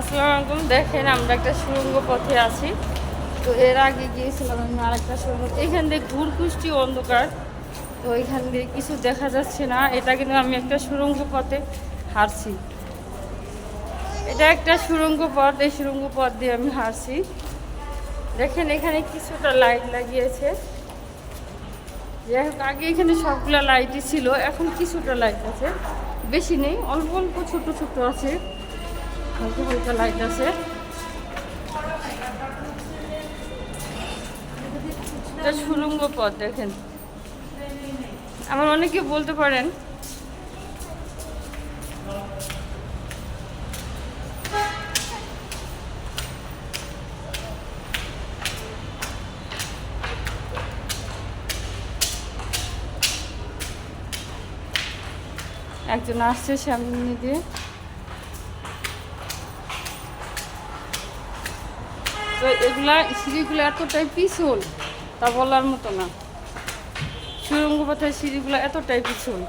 আসসালামু আলাইকুম। দেখেন আমরা একটা সুরঙ্গ পথে আছি। তো এর আগে গিয়েছিলাম আমি আরেকটা সুরঙ্গ। এখান দিয়ে ঘুরকুষ্টি অন্ধকার। তো এখান দিয়ে কিছু দেখা যাচ্ছে না। এটা কিন্তু আমি একটা সুরঙ্গ পথে হারছি এটা একটা সুরঙ্গ পথ। এই সুরঙ্গ পথ দিয়ে আমি হারছি দেখেন এখানে কিছুটা লাইট লাগিয়েছে। যাই আগে এখানে সবগুলো লাইটই ছিল। এখন কিছুটা লাইট আছে। বেশি নেই, অল্প অল্প ছোট ছোট আছে। হালকা হালকা লাইট আছে। এটা সুরঙ্গ পথ, দেখেন। আমার অনেকে বলতে পারেন। একজন আসছে সামনে দিয়ে। তো এগুলা সিঁড়িগুলো এতটাই পিছল তা বলার মতো না। সুরঙ্গ পথের সিঁড়িগুলো এতটাই পিছল।